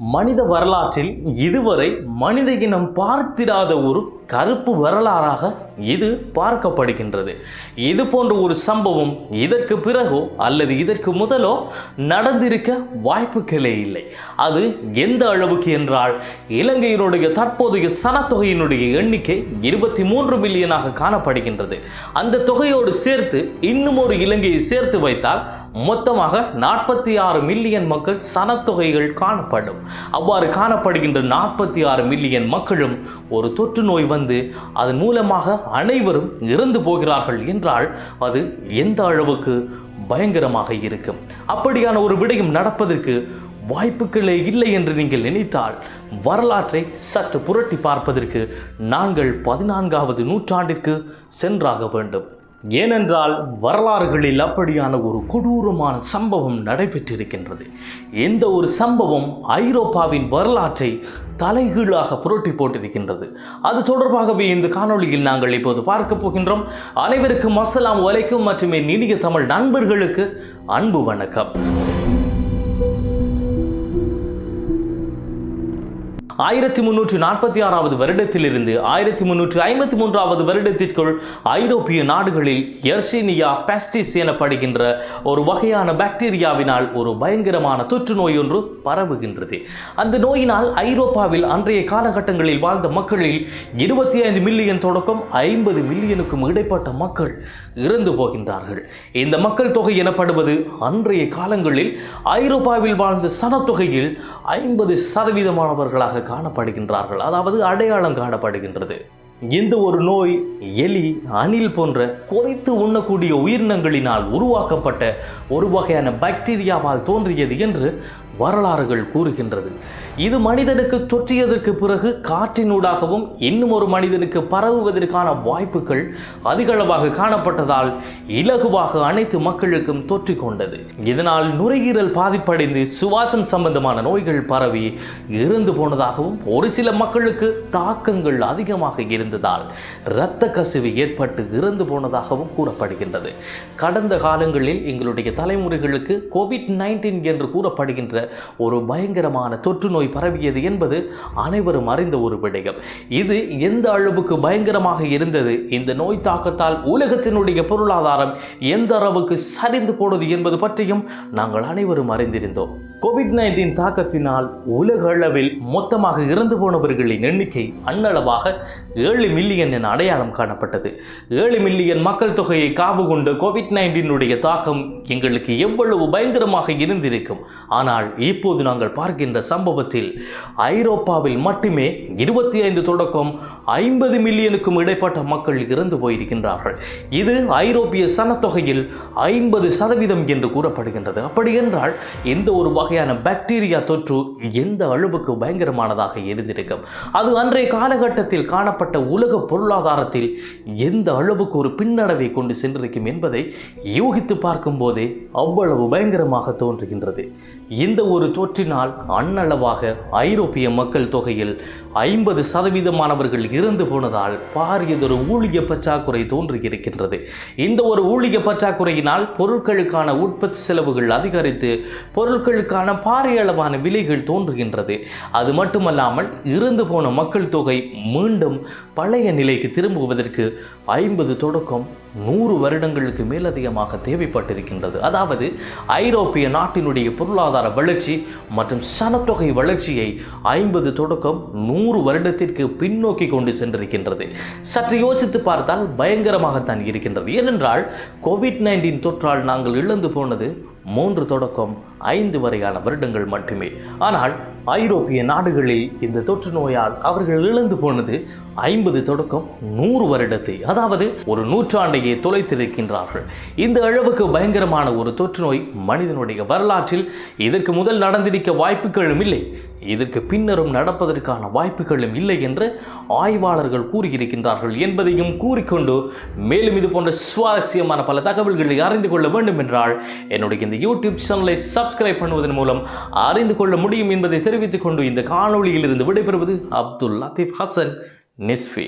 மனித வரலாற்றில் இதுவரை மனித இனம் பார்த்திராத ஒரு கருப்பு வரலாறாக இது பார்க்கப்படுகின்றது. இது போன்ற ஒரு சம்பவம் இதற்கு பிறகோ அல்லது இதற்கு முதலோ நடந்திருக்க வாய்ப்புகளே இல்லை. அது எந்த அளவுக்கு என்றால் இலங்கையினுடைய தற்போதைய சனத்தொகையினுடைய எண்ணிக்கை இருபத்தி மூன்று மில்லியனாக காணப்படுகின்றது. அந்த தொகையோடு சேர்த்து இன்னும் ஒரு இலங்கையை சேர்த்து வைத்தால் மொத்தமாக நாற்பத்தி ஆறு மில்லியன் மக்கள் சனத்தொகைகள் காணப்படும். அவ்வாறு காணப்படுகின்ற நாற்பத்தி ஆறு மில்லியன் மக்களும் ஒரு தொற்று நோய் வந்து அதன் மூலமாக அனைவரும் இறந்து போகிறார்கள் என்றால் அது எந்த அளவுக்கு பயங்கரமாக இருக்கும். அப்படியான ஒரு விடயம் நடப்பதற்கு வாய்ப்புகளே இல்லை என்று நீங்கள் நினைத்தால் வரலாற்றை சற்று புரட்டி பார்ப்பதற்கு நாங்கள் பதினான்காவது நூற்றாண்டிற்கு சென்றாக வேண்டும். ஏனென்றால் வரலாறுகளில் அப்படியான ஒரு கொடூரமான சம்பவம் நடைபெற்றிருக்கின்றது. எந்த ஒரு சம்பவம் ஐரோப்பாவின் வரலாற்றை தலைகீழாக புரட்டி போட்டிருக்கின்றது. அது தொடர்பாகவே இந்த காணொளியில் நாங்கள் இப்போது பார்க்க போகின்றோம். அனைவருக்கும் அஸ்ஸலாமு வலைக்கும் மற்றும் என் இனிய தமிழ் நண்பர்களுக்கு அன்பு வணக்கம். ஆயிரத்தி முன்னூற்று நாற்பத்தி ஆறாவது வருடத்திலிருந்து ஆயிரத்தி முன்னூற்று ஐம்பத்தி மூன்றாவது வருடத்திற்குள் ஐரோப்பிய நாடுகளில் எர்சினியா பெஸ்டிஸ் எனப்படுகின்ற ஒரு வகையான பாக்டீரியாவினால் ஒரு பயங்கரமான தொற்று நோய் ஒன்று பரவுகின்றது. அந்த நோயினால் ஐரோப்பாவில் அன்றைய காலகட்டங்களில் வாழ்ந்த மக்களில் இருபத்தி ஐந்து மில்லியன் தொடக்கம் ஐம்பது மில்லியனுக்கும் இடைப்பட்ட மக்கள் இறந்து போகின்றார்கள். இந்த மக்கள் தொகை எனப்படுவது அன்றைய காலங்களில் ஐரோப்பாவில் வாழ்ந்த சனத்தொகையில் ஐம்பது சதவீதமானவர்களாக காணப்படுகின்றார்கள். அதாவது அடையாளம் காணப்படுகின்றது. இந்த ஒரு நோய் எலி அணில் போன்ற குறைத்து உண்ணக்கூடிய உயிரினங்களினால் உருவாக்கப்பட்ட ஒரு வகையான பாக்டீரியாவால் தோன்றியது என்று வரலாறுகள் கூறுகின்றது. இது மனிதனுக்கு தொற்றியதற்கு பிறகு காற்றினூடாகவும் இன்னும் ஒரு மனிதனுக்கு பரவுவதற்கான வாய்ப்புகள் அதிகளவாக காணப்பட்டதால் இலகுவாக அனைத்து மக்களுக்கும் தொற்றிக்கொண்டது இதனால் நுரையீரல் பாதிப்படைந்து சுவாசம் சம்பந்தமான நோய்கள் பரவி இறந்து போனதாகவும் ஒரு சில மக்களுக்கு தாக்கங்கள் அதிகமாக இருந்ததால் இரத்த கசிவு ஏற்பட்டு இறந்து போனதாகவும் கூறப்படுகின்றது. கடந்த காலங்களில் எங்களுடைய தலைமுறைகளுக்கு கோவிட் நைன்டீன் என்று கூறப்படுகின்ற ஒரு பயங்கரமான தொற்று நோய் பரவியது என்பது அனைவரும் அறிந்த ஒரு விடயம். இது எந்த அளவுக்கு பயங்கரமாக இருந்தது? இந்த நோய் தாக்கத்தால் உலகத்தினுடைய பொருளாதாரம் எந்த அளவுக்கு சரிந்து போனது என்பது பற்றியும் நாங்கள் அனைவரும் அறிந்திருந்தோம். கோவிட் நைன்டீன் தாக்கத்தினால் உலக அளவில் மொத்தமாக இறந்து போனவர்களின் எண்ணிக்கை அன்னளவாக ஏழு மில்லியன் என அடையாளம் காணப்பட்டது. ஏழு மில்லியன் மக்கள் தொகையை காவு கொண்டு கோவிட் நைன்டீனுடைய தாக்கம் எங்களுக்கு எவ்வளவு பயங்கரமாக இருந்திருக்கும். ஆனால் இப்போது நாங்கள் பார்க்கின்ற சம்பவத்தில் ஐரோப்பாவில் மட்டுமே இருபத்தி ஐந்து தொடக்கம் ஐம்பது மில்லியனுக்கும் இடைப்பட்ட மக்கள் இறந்து போயிருக்கின்றார்கள். இது ஐரோப்பிய சனத்தொகையில் ஐம்பது சதவீதம் என்று கூறப்படுகின்றது. அப்படி என்றால் எந்த ஒரு வகையான பாக்டீரியா தொற்று எந்த அளவுக்கு பயங்கரமானதாக இருந்திருக்கும்? அது அன்றைய காலகட்டத்தில் காணப்பட்ட உலக பொருளாதாரத்தில் எந்த அளவுக்கு ஒரு பின்னடைவை கொண்டு சென்றிருக்கும் என்பதை யூகித்து பார்க்கும் போதே அவ்வளவு பயங்கரமாக தோன்றுகின்றது. இந்த ஒரு தொற்றினால் அன்னளவாக ஐரோப்பிய மக்கள் தொகையில் ஐம்பது சதவீதமானவர்கள் இறந்து போனதால் பாரியதொரு ஊழிய பற்றாக்குறை தோன்றியிருக்கின்றது. இந்த ஒரு ஊழிய பற்றாக்குறையினால் பொருட்களுக்கான உற்பத்தி செலவுகள் அதிகரித்து பொருட்களுக்கான பாரிய அளவான விலைகள் தோன்றுகின்றது. அது மட்டுமல்லாமல் இறந்து போன மக்கள் தொகை மீண்டும் பழைய நிலைக்கு திரும்புவதற்கு ஐம்பது தொடக்கம் நூறு வருடங்களுக்கு மேலதிகமாக தேவைப்பட்டிருக்கின்றது. அதாவது ஐரோப்பிய நாட்டினுடைய பொருளாதார வளர்ச்சி மற்றும் சனத்தொகை வளர்ச்சியை ஐம்பது தொடக்கம் நூறு வருடத்திற்கு பின்னோக்கி கொண்டு சென்றிருக்கின்றது. சற்று யோசித்து பார்த்தால் பயங்கரமாகத்தான் இருக்கின்றது. ஏனென்றால் கோவிட் நைன்டீன் தொற்றால் நாங்கள் இழந்து போனது மூன்று தொடக்கம் ஐந்து வரையான வருடங்கள் மட்டுமே. ஆனால் ஐரோப்பிய நாடுகளில் இந்த தொற்று நோயால் அவர்கள் இழந்து போனது ஐம்பது தொடக்கம் நூறு வருடத்தை அதாவது ஒரு நூற்றாண்டையே தொலைத்திருக்கின்றார்கள். இந்த அளவுக்கு பயங்கரமான ஒரு தொற்று நோய் மனிதனுடைய வரலாற்றில் இதற்கு முதல் நடந்திருக்க வாய்ப்புகளும் இல்லை. இதற்கு பின்னரும் நடப்பதற்கான வாய்ப்புகளும் இல்லை என்று ஆய்வாளர்கள் கூறியிருக்கின்றார்கள் என்பதையும் கூறிக்கொண்டு மேலும் இது போன்ற சுவாரஸ்யமான பல தகவல்களை அறிந்து கொள்ள வேண்டும் என்றால் என்னுடைய இந்த யூடியூப் சேனலை சப்ஸ்கிரைப் பண்ணுவதன் மூலம் அறிந்து கொள்ள முடியும் என்பதை தெரிவித்துக் கொண்டு இந்த காணொளியில் இருந்து விடைபெறுவது அப்துல் லத்தீப் ஹசன் நிஸ்ஃபி